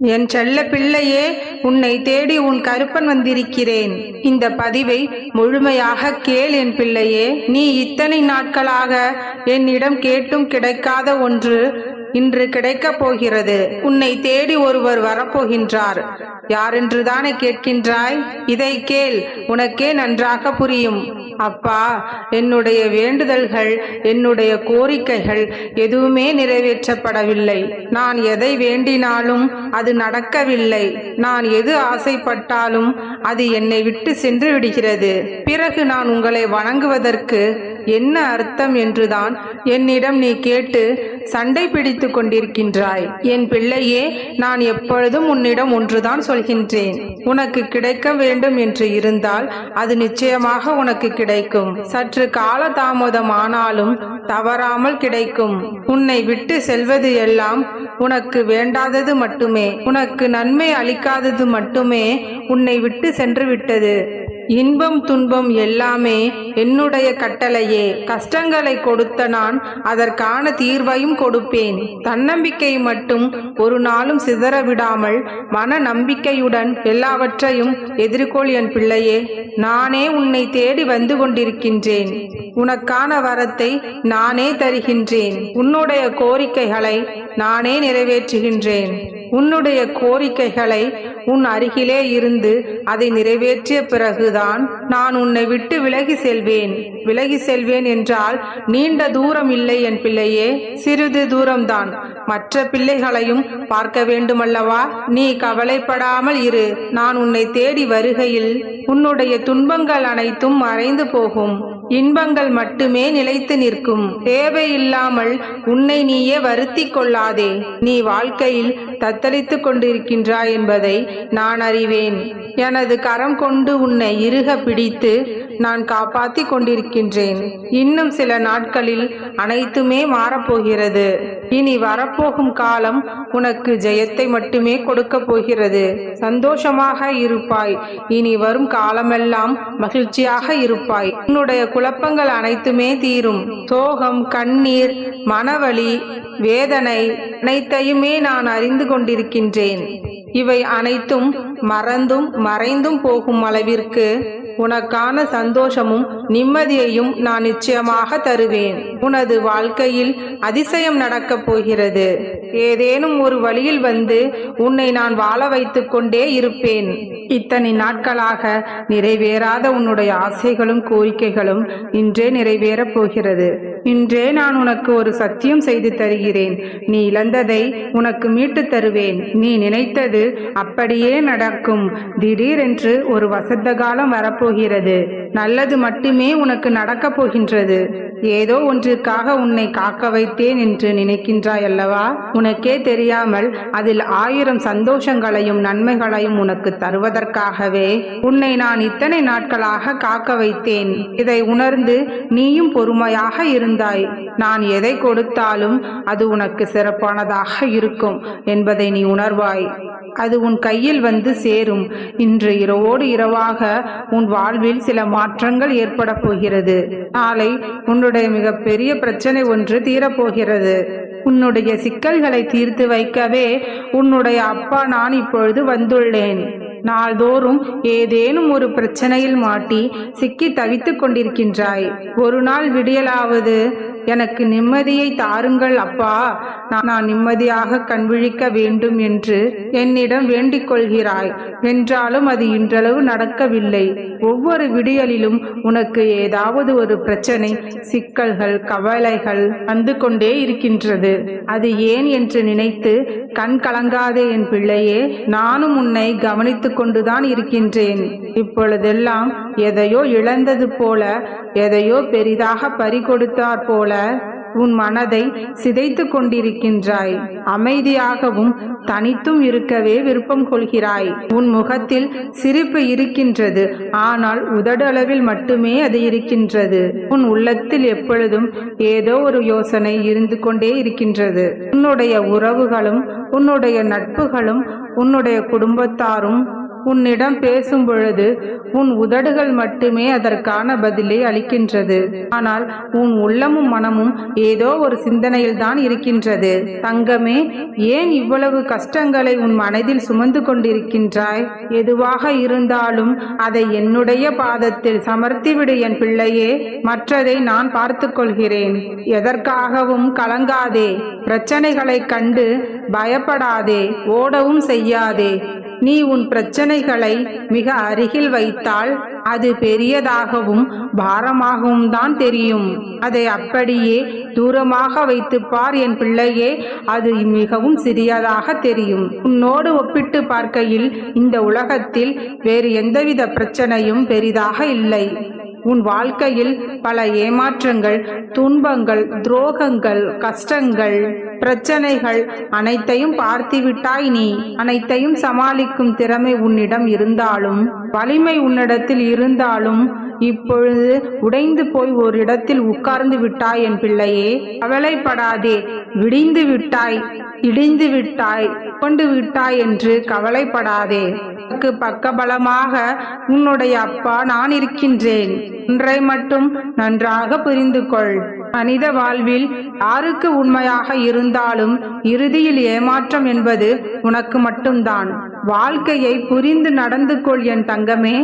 என் செல்ல பிள்ளையே உன்னை தேடி உன் கருப்பன் வந்திருக்கிறேன். இந்த பதிவை முழுமையாக கேள் என் பிள்ளையே. நீ இத்தனை நாட்களாக என்னிடம் கேட்டும் கிடைக்காத ஒன்று இன்று கிடைக்கப் போகிறது. உன்னை தேடி ஒருவர் வரப்போகின்றார். யாரென்று தானே கேட்கின்றாய்? இதை கேள். உனக்கே நன்றாக புரியும். அப்பா என்னுடைய வேண்டுதல்கள் என்னுடைய கோரிக்கைகள் எதுவுமே நிறைவேற்றப்படவில்லை. நான் எதை வேண்டினாலும் அது நடக்கவில்லை. நான் எது ஆசைப்பட்டாலும் அது என்னை விட்டு சென்று விடுகிறது. பிறகு நான் உங்களை வணங்குவதற்கு என்ன அர்த்தம் என்றுதான் என்னிடம் நீ கேட்டு சண்டை பிடித்து கொண்டிருக்கின்றாய். என் பிள்ளையே நான் எப்பொழுதும் உன்னிடம் ஒன்றுதான் சொல்கின்றேன். உனக்கு கிடைக்க வேண்டும் என்று இருந்தால் அது நிச்சயமாக உனக்கு கிடைக்கும். சற்று கால தாமதம் ஆனாலும் தவறாமல் கிடைக்கும். உன்னை விட்டு செல்வது எல்லாம் உனக்கு வேண்டாதது மட்டுமே. உனக்கு நன்மை அளிக்காதது மட்டுமே உன்னை விட்டு சென்று விட்டது. இன்பம் துன்பம் எல்லாமே என்னுடைய கட்டளையே. கஷ்டங்களை கொடுத்த நான் அதற்கான தீர்வையும் கொடுப்பேன். தன்னம்பிக்கை மட்டும் ஒரு நாளும் சிதற விடாமல் மன நம்பிக்கையுடன் எல்லாவற்றையும் எதிர்கொள் என் பிள்ளையே. நானே உன்னை தேடி வந்து கொண்டிருக்கின்றேன். உனக்கான வரத்தை நானே தருகின்றேன். உன்னுடைய கோரிக்கைகளை நானே நிறைவேற்றுகின்றேன். உன்னுடைய கோரிக்கைகளை உன் அருகிலே இருந்து அதை நிறைவேற்றிய பிறகுதான் நான் உன்னை விட்டு விலகி செல்வேன். விலகி செல்வேன் என்றால் நீண்ட தூரம் இல்லை என் பிள்ளையே சிறிது தூரம்தான். மற்ற பிள்ளைகளையும் பார்க்க வேண்டுமல்லவா? நீ கவலைப்படாமல் இரு. நான் உன்னை தேடி வருகையில் உன்னுடைய துன்பங்கள் அனைத்தும் மறைந்து போகும். இன்பங்கள் மட்டுமே நிலைத்து நிற்கும். தேவையில்லாமல் உன்னை நீயே வருத்தி கொள்ளாதே. நீ வாழ்க்கையில் தத்தளித்துக் கொண்டிருக்கின்றாய் என்பதை நான் அறிவேன். எனது கரம் கொண்டு உன்னை இறுக பிடித்து நான் காப்பாத்தி கொண்டிருக்கின்றேன் இன்னும் சில நாட்களில் அனைத்துமே மாறப்போகிறது. இனி வரப்போகும் காலம் உனக்கு ஜெயத்தை மட்டுமே கொடுக்க போகிறது. சந்தோஷமாக இருப்பாய். இனி வரும் காலமெல்லாம் மகிழ்ச்சியாக இருப்பாய். உன்னுடைய குழப்பங்கள் அனைத்துமே தீரும். சோகம் கண்ணீர் மனவலி வேதனை அனைத்தையுமே நான் அறிந்து கொண்டிருக்கின்றேன். இவை அனைத்தும் மறந்தும் மறைந்தும் போகும் அளவிற்கு உனக்கான சந்தோஷமும் நிம்மதியையும் நான் நிச்சயமாக தருவேன். உனது வாழ்க்கையில் அதிசயம் நடக்கப் போகிறது. ஏதேனும் ஒரு வழியில் வந்து உன்னை நான் வாழ வைத்து கொண்டே இருப்பேன். இத்தனை நாட்களாக நிறைவேறாத உன்னுடைய ஆசைகளும் கோரிக்கைகளும் இன்றே நிறைவேறப் போகிறது. இன்றே நான் உனக்கு ஒரு சத்தியம் செய்து தருகிறேன். நீ இழந்ததை உனக்கு மீட்டு தருவேன். நீ நினைத்தது அப்படியே நடக்கும். திடீரென்று ஒரு வசந்த காலம் வரப்போகிறது. நல்லது மட்டுமே உனக்கு நடக்கப் போகின்றது. ஏதோ ஒன்றிற்காக உன்னை காக்க வைத்தேன் என்று நினைக்கின்றாய் அல்லவா உனக்கே தெரியாமல் அதில் ஆயிரம் சந்தோஷங்களையும் நன்மைகளையும் உனக்கு தருவதற்காகவே உன்னை நான் இத்தனை நாட்களாக காக்க வைத்தேன். இதை உணர்ந்து நீயும் பொறுமையாக இருந்தாய் நான் எதை கொடுத்தாலும் அது உனக்கு சிறப்பானதாக இருக்கும் என்பதை நீ உணர்வாய். அது உன் கையில் வந்து சேரும். இன்று இரவோடு இரவாக உன் வாழ்வில் சில மாற்றங்கள் ஏற்பட போகிறது. நாளை உன்னுடைய மிகப்பெரிய பிரச்சனை ஒன்று தீரப்போகிறது. உன்னுடைய சிக்கல்களை தீர்த்து வைக்கவே உன்னுடைய அப்பா நான் இப்பொழுது வந்துள்ளேன். நாள்தோறும் ஏதேனும் ஒரு பிரச்சனையில் மாட்டி சிக்கி தவித்துக் கொண்டிருக்கின்றாய். ஒரு நாள் விடியலாவது எனக்கு நிம்மதியை தாருங்கள் அப்பா. நான் நிம்மதியாக கண்விழிக்க வேண்டும் என்று என்னிடம் வேண்டிக் கொள்கிறாய். என்றாலும் அது இன்றளவு நடக்கவில்லை. ஒவ்வொரு விடியலிலும் உனக்கு ஏதாவது ஒரு பிரச்சனை சிக்கல்கள் கவலைகள் வந்து கொண்டே இருக்கின்றது. அது ஏன் என்று நினைத்து கண் கலங்காதே என் பிள்ளையே நானும் உன்னை கவனித்துக் கொண்டுதான் இருக்கின்றேன். இப்பொழுதெல்லாம் எதையோ இழந்தது போல எதையோ பெரிதாக பறிகொடுத்தாற் போல உன் மனதை சிதைத்து கொண்டிருக்கின்றாய். அமைதியாகவும் தனித்தும் இருக்கவே விருப்பம் கொள்கிறாய். உன் முகத்தில் சிரிப்பு இருக்கின்றது. ஆனால் உதடளவில் மட்டுமே அது இருக்கின்றது. உன் உள்ளத்தில் எப்பொழுதும் ஏதோ ஒரு யோசனை இருந்து கொண்டே இருக்கின்றது. உன்னுடைய உறவுகளும் உன்னுடைய நட்புகளும் உன்னுடைய குடும்பத்தாரும் உன்னிடம் பேசும் பொழுது உன் உதடுகள் மட்டுமே அதற்கான பதிலை அளிக்கின்றது. ஆனால் உன் உள்ளமும் மனமும் ஏதோ ஒரு சிந்தனையில் தான் இருக்கின்றது. தங்கமே ஏன் இவ்வளவு கஷ்டங்களை உன் மனதில் சுமந்து கொண்டிருக்கின்றாய்? எதுவாக இருந்தாலும் அதை என்னுடைய பாதத்தில் சமர்த்திவிடு என் பிள்ளையே மற்றதை நான் பார்த்து கொள்கிறேன் எதற்காகவும் கலங்காதே பிரச்சனைகளைக் கண்டு பயப்படாதே ஓடவும் செய்யாதே. நீ உன் பிரச்சனைகளை மிக அருகில் வைத்தால் அது பெரியதாகவும் பாரமாகவும் தான் தெரியும். அதை அப்படியே தூரமாக வைத்துப் பார் என் பிள்ளையே அது மிகவும் சிறியதாக தெரியும். உன்னோடு ஒப்பிட்டு பார்க்கையில் இந்த உலகத்தில் வேறு எந்தவித பிரச்சனையும் பெரிதாக இல்லை. உன் வாழ்க்கையில் பல ஏமாற்றங்கள் துன்பங்கள் துரோகங்கள் கஷ்டங்கள் பிரச்சனைகள் அனைத்தையும் பார்த்துவிட்டாய் நீ. அனைத்தையும் சமாளிக்கும் திறமை உன்னிடம் இருந்தாலும் வலிமை உன்னிடத்தில் இருந்தாலும் இப்பொழுது உடைந்து போய் ஒரு இடத்தில் உட்கார்ந்து விட்டாய் என் பிள்ளையே. கவலைப்படாதே விடிந்து விட்டாய் இடிந்து விட்டாய் கொண்டு விட்டாய் என்று கவலைப்படாதே. உனக்கு பக்கபலமாக உன்னுடைய அப்பா நான் இருக்கின்றேன். ஒன்றை மட்டும் நன்றாக புரிந்து கொள் மனித வாழ்வில் யாருக்கு உண்மையாக இருந்தாலும் இறுதியில் ஏமாற்றம் என்பது உனக்கு மட்டும்தான். வாழ்க்கையை புரிந்து நடந்து கொள் என் தங்கமே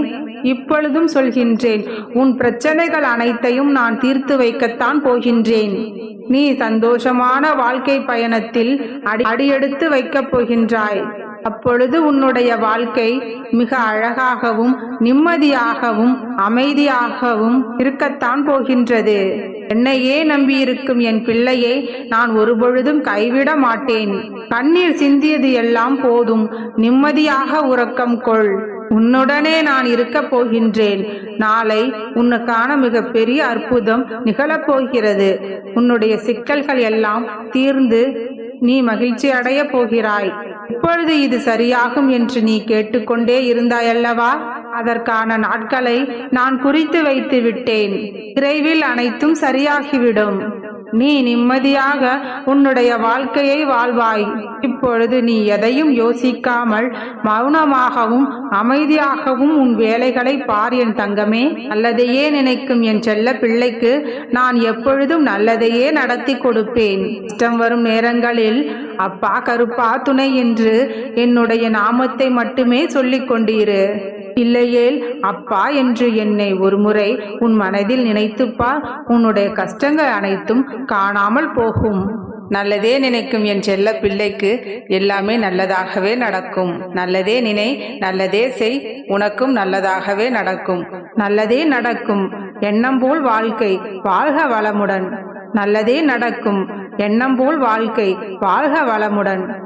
இப்பொழுதும் சொல்கின்றேன் உன் பிரச்சனைகள் அனைத்தையும் நான் தீர்த்து வைக்கத்தான் போகின்றேன். நீ சந்தோஷமான வாழ்க்கை பயணத்தில் அடி அடியெடுத்து வைக்கப் போகின்றாய். அப்பொழுது உன்னுடைய வாழ்க்கை மிக அழகாகவும் நிம்மதியாகவும் அமைதியாகவும் இருக்கத்தான் போகின்றது. என்னையே நம்பியிருக்கும் என் பிள்ளையை நான் ஒருபொழுதும் கைவிட மாட்டேன். கண்ணீர் சிந்தியது எல்லாம் போதும். நிம்மதியாக உறக்கம் கொள். உன்னுடனே நான் இருக்கப் போகின்றேன். நாளை உன்னுக்கான மிகப்பெரிய அற்புதம் நிகழப் போகிறது. உன்னுடைய சிக்கல்கள் எல்லாம் தீர்ந்து நீ மகிழ்ச்சி அடைய போகிறாய். இப்பொழுது இது சரியாகும் என்று நீ கேட்டுக்கொண்டே இருந்தாயல்லவா அதற்கான நாட்களை நான் குறித்து வைத்து விட்டேன். விரைவில் அனைத்தும் சரியாகிவிடும். நீ நிம்மதியாக உன்னுடைய வாழ்க்கையை வாழ்வாய். இப்பொழுது நீ எதையும் யோசிக்காமல் மௌனமாகவும் அமைதியாகவும் உன் வேலைகளை பார் என் தங்கமே. நல்லதையே நினைக்கும் என் செல்ல பிள்ளைக்கு நான் எப்பொழுதும் நல்லதையே நடத்தி கொடுப்பேன். இஷ்டம் வரும் நேரங்களில் அப்பா கருப்பா துணை என்று என்னுடைய நாமத்தை மட்டுமே சொல்லிக் கொண்டிரு. இல்லையேல் அப்பா என்று என்னை ஒருமுறை உன் மனதில் நினைத்துப்பார் உன்னுடைய கஷ்டங்கள் அனைத்தும் காணாமல் போகும். நல்லதே நினைக்கும் என் செல்ல பிள்ளைக்கு எல்லாமே நல்லதாகவே நடக்கும். நல்லதே நினை நல்லதே செய் உனக்கும் நல்லதாகவே நடக்கும். நல்லதே நடக்கும். எண்ணம் போல் வாழ்க்கை வாழ்க வளமுடன். நல்லதே நடக்கும். எண்ணம் போல் வாழ்க்கை வாழ்க வளமுடன்.